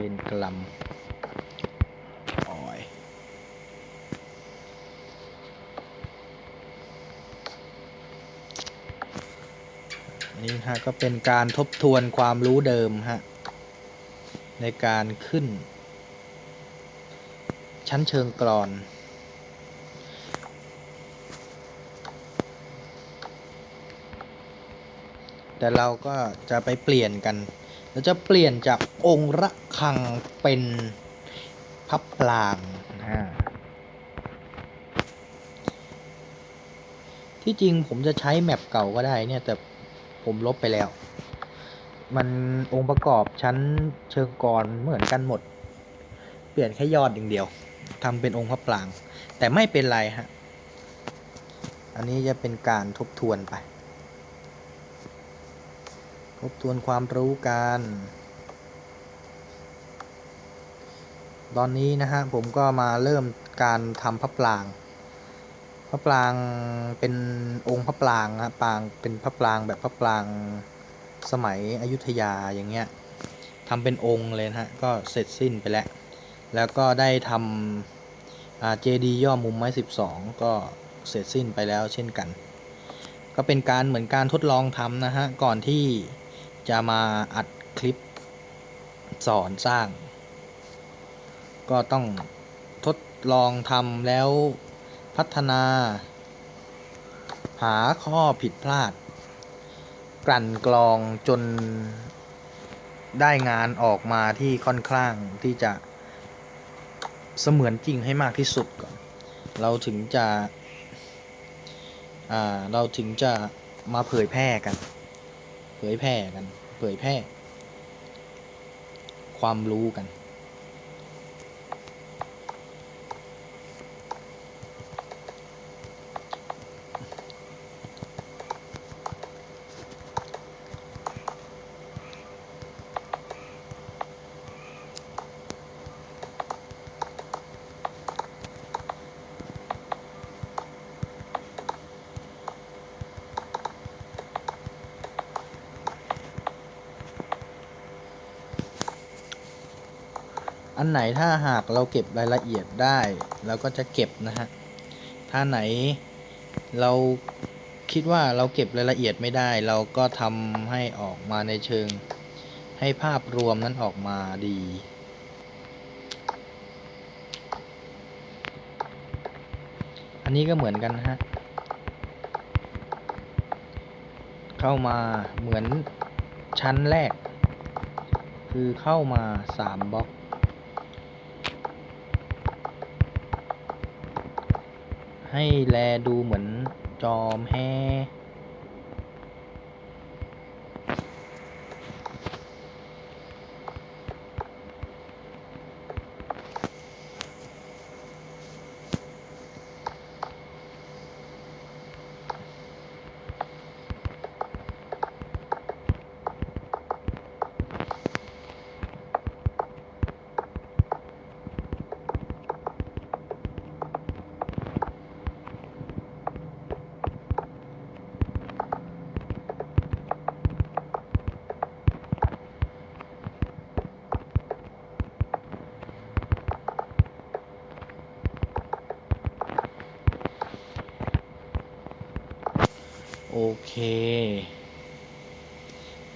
เวนกลัมออยนนี้ฮะก็เป็นการทบทวนความรู้เดิมฮะ ในการขึ้น ชั้นเชิงกรอนแต่เราก็จะไปเปลี่ยนกัน เราจะเปลี่ยนจากองค์ระฆังเป็นพับปลางนะฮะที่จริงผมจะใช้แมปเก่าก็ได้เนี่ย แต่ผมลบไปแล้ว มันองค์ประกอบชั้นเชิงกรเหมือนกันหมด เปลี่ยนแค่ยอดอย่างเดียวทำเป็นองค์พระปราง แต่ไม่เป็นไรฮะ อันนี้จะเป็นการทบทวนไป ทบทวนความรู้กัน ตอนนี้นะฮะผมก็มาเริ่มการทำพระปราง พระปรางเป็นองค์พระปรางนะปรางเป็นพระปรางแบบพระปรางสมัยอยุธยาอย่างเงี้ยทำเป็นองค์เลยนะฮะก็เสร็จสิ้นไปแล้ว แล้วก็ได้ทำเจดีย่อมุมไม้ 12 ก็เสร็จสิ้นไปแล้วเช่นกัน ก็เป็นการเหมือนการทดลองทำนะฮะก่อนที่ จะมาอัดคลิปสอนสร้าง ก็ต้องทดลองทำแล้วพัฒนา หาข้อผิดพลาด กลั่นกรองจนได้งานออกมาที่ค่อนข้างที่จะเสมือนจริงให้มากที่สุดก่อน เราถึงจะเราถึงจะมาเผยแพร่กัน เผยแพร่กัน เผยแพร่ ความรู้กัน อันไหนถ้าหากเราเก็บรายละเอียดได้เราก็จะเก็บนะฮะ ถ้าไหนเราคิดว่าเราเก็บรายละเอียดไม่ได้ เราก็ทำให้ออกมาในเชิง ให้ภาพรวมนั้นออกมาดีอันนี้ก็เหมือนกันนะฮะ เข้ามาเหมือนชั้นแรก คือเข้ามาสามบล็อก ให้แลดูเหมือนจอมแฮ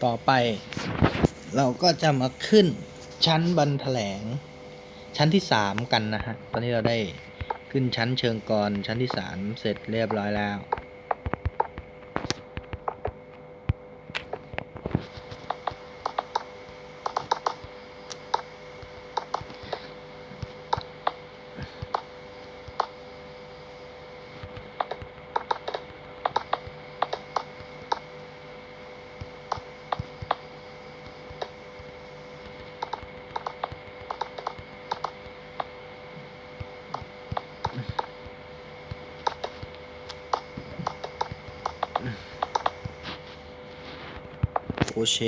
ต่อไป เราก็จะมาขึ้นชั้นบันแถลง ชั้นที่สามกันนะฮะ ตอนนี้เราได้ขึ้นชั้นเชิงกร ชั้นที่สามเสร็จเรียบร้อยแล้ว เช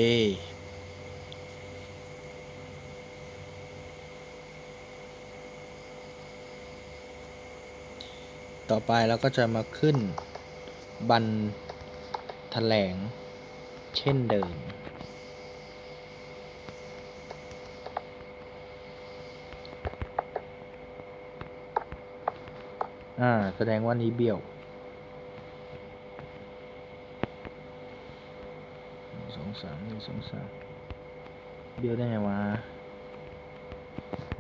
ต่อไปเราก็จะมาขึ้นบันแถลง เช่นเดิม อ่า แสดงว่านี้เบี้ยว นึ่งสงสารเบี้ยวได้ไงวะ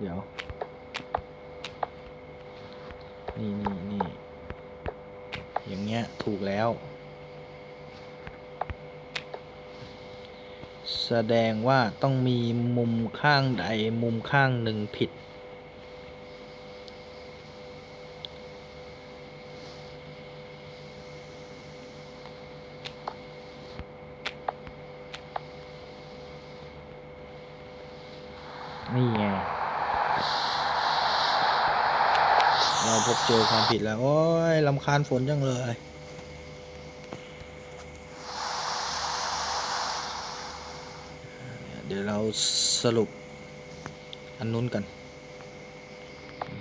เดี๋ยว นี่นี่นี่อย่างเงี้ยถูกแล้ว แสดงว่าต้องมีมุมข้างใดมุมข้างหนึ่งผิด นี่ไง เรา ผิดแล้ว โอ้ยลำคาญฝนจังเลย เดี๋ยวเราสรุป อันนู้นกัน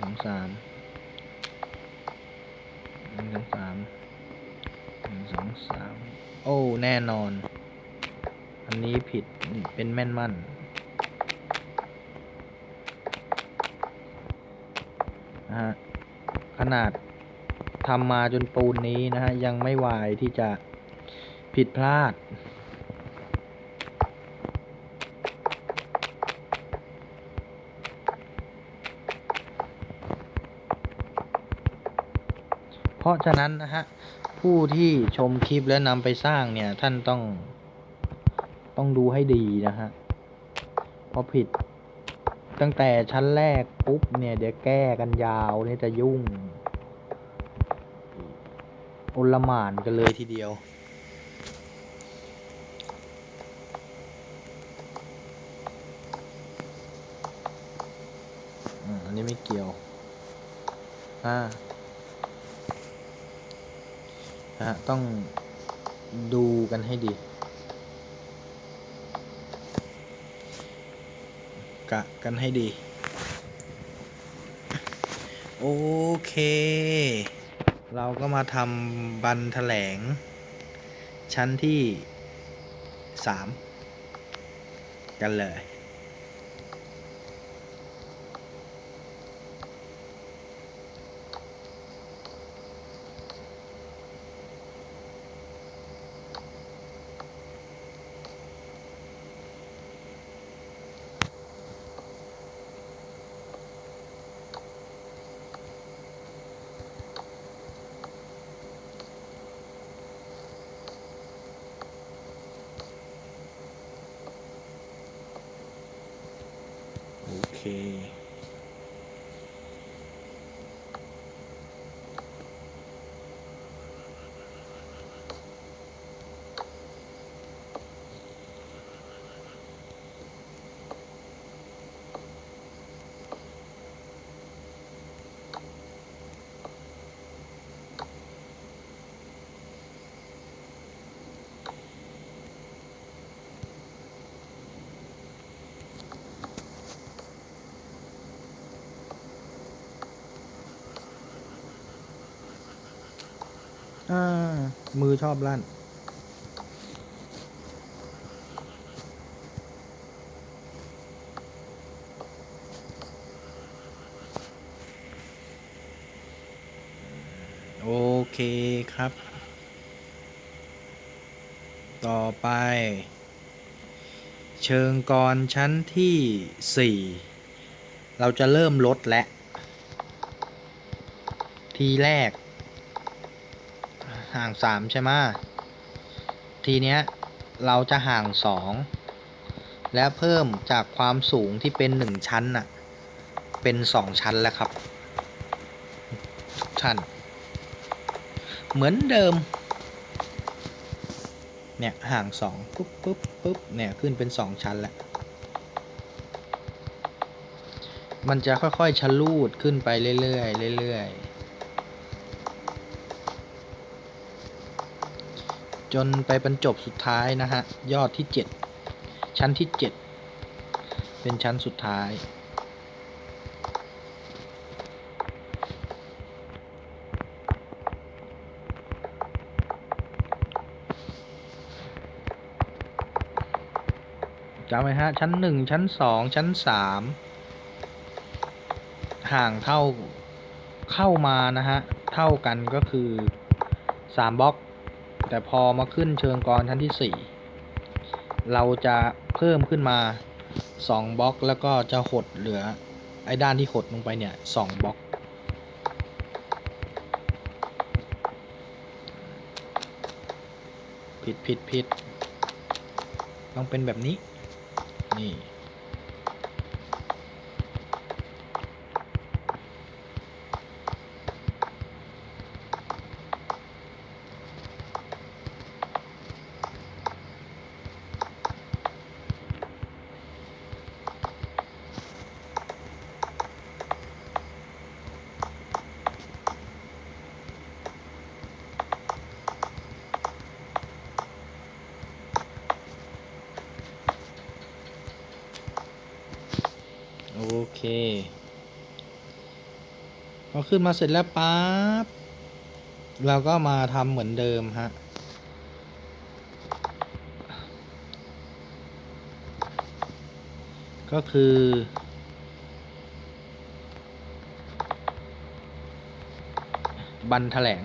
สองสามหนึ่งสองสามหนึ่งสองสามโอ้ แน่นอน อันนี้ผิดเป็นแม่นมั่นนะฮะ ขนาดทำมาจนปูนนี้นะฮะ ยังไม่วายที่จะผิดพลาด เพราะฉะนั้นนะฮะ ผู้ที่ชมคลิปและนำไปสร้างเนี่ย ท่านต้อง ต้องดูให้ดีนะฮะ เพราะผิด ตั้งแต่ชั้นแรกปุ๊บเนี่ยเดี๋ยวแก้กันยาวนี่จะยุ่งโอลหมานกันเลยทีเดียว อันนี้ไม่เกี่ยว อ่านะฮะต้องดูกันให้ดี กะกันให้ดี โอเค เราก็มาทำบันแถลง ชั้นที่สามกันเลย โอเค อ่า มือชอบลั่น โอเคครับ ต่อไป เชิงกรชั้นที่สี่เราจะเริ่มลดและ ทีแรก ห่างสามใช่ไหมทีเนี้ยเราจะห่างสองและเพิ่มจากความสูงที่เป็นหนึ่งชั้นน่ะ เป็นสองชั้นแล้วครับทุกท่านเหมือนเดิม เนี่ยห่างสองปุ๊บปุ๊บปุ๊บเนี่ยขึ้นเป็นสองชั้นแล้ว มันจะค่อยๆชะลูดขึ้นไปเรื่อยๆเรื่อยๆ จนไปบรรจบสุดท้ายนะฮะ ยอดที่7ชั้นที่7เป็นชั้นสุดท้ายจำไว้ฮะ ชั้น1ชั้น2ชั้น3ห่างเท่าเข้ามานะฮะ เท่ากันก็คือ3บล็อก แต่พอมาขึ้นเชิงกรชั้นที่ 4 เราจะเพิ่มขึ้นมา 2บล็อกแล้วก็จะหดเหลือไอ้ด้านที่หดลงไปเนี่ย2บล็อกผิดผิดผิดต้องเป็นแบบนี้ นี่ พอขึ้นมาเสร็จแล้วปั๊บเราก็มาทำเหมือนเดิมฮะก็คือ บันแถลง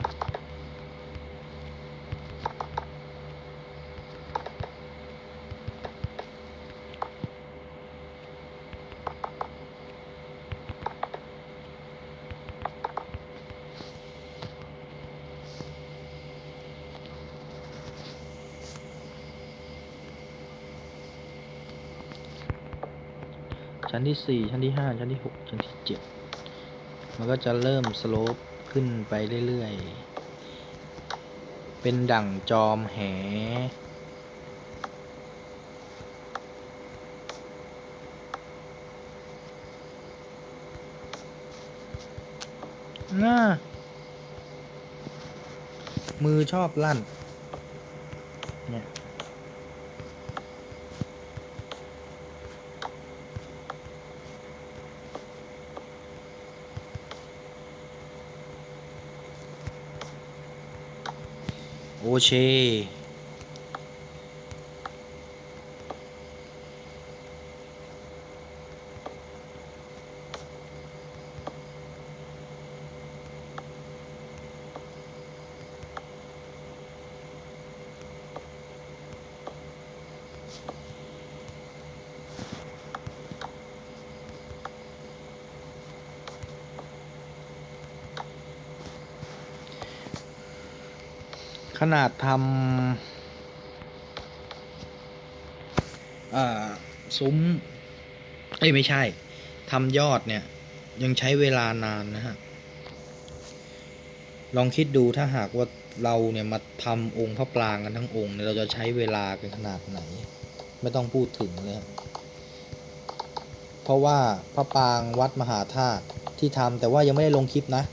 ชั้นที่สี่ชั้นที่ห้าชั้นที่หกชั้นที่เจ็ดมันก็จะเริ่มสโลปขึ้นไปเรื่อยๆ เป็นดั่งจอมแห น่า มือชอบลั่น โขนาดทำซุ้ม เอ้ย ไม่ใช่ทำยอดเนี่ย ยังใช้เวลานานนะฮะ ลองคิดดูถ้าหากว่าเราเนี่ยมาทำองค์พระปรางกันทั้งองค์เนี่ยเราจะใช้เวลากันขนาดไหน ไม่ต้องพูดถึงเลยเพราะว่าพระปรางวัดมหาธาตุที่ทำแต่ว่ายังไม่ได้ลงคลิปนะ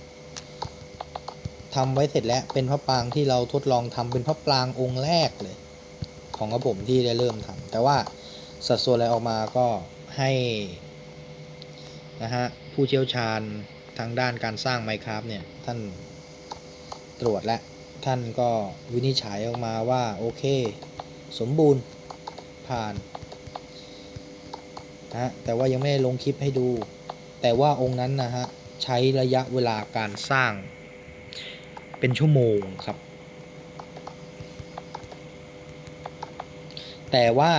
ทำไว้เสร็จแล้วเป็นพระปรางที่เราทดลองทำเป็นพระปรางองค์แรกเลย ของกระผมที่ได้เริ่มทำแต่ว่าสัดส่วนอะไรออกมาก็ให้นะฮะผู้เชี่ยวชาญทางด้านการสร้างไมครับเนี่ยท่านตรวจและท่านก็วินิจฉัยออกมาว่าโอเค สมบูรณ์ผ่านนะฮะแต่ว่ายังไม่ได้ลงคลิปให้ดู แต่ว่าองค์นั้นนะฮะใช้ระยะเวลาการสร้าง เป็นชั่วโมงครับ แต่ว่า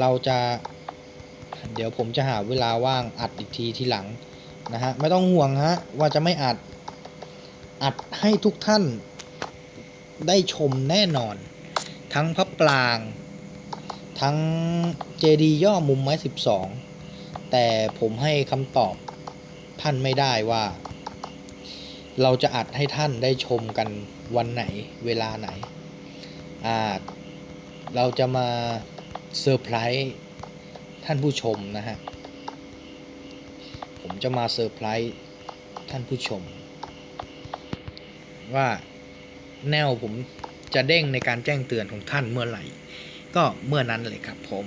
เราจะ เดี๋ยวผมจะหาเวลาว่างอัดอีกทีทีหลังนะฮะไม่ต้องห่วงฮะว่าจะไม่อัดอัดให้ทุกท่านได้ชมแน่นอน ทั้งพระปราง ทั้งเจดีย่อมุมไม้ 12 แต่ผมให้คำตอบท่านไม่ได้ว่า เราจะอัดให้ท่านได้ชมกันวันไหนเวลาไหนอ่าเราจะมาเซอร์ไพรส์ท่านผู้ชมนะฮะ ผมจะมาเซอร์ไพรส์ท่านผู้ชม ว่าแนวผมจะเด้งในการแจ้งเตือนของท่านเมื่อไหร่ ก็เมื่อนั้นเลยครับผม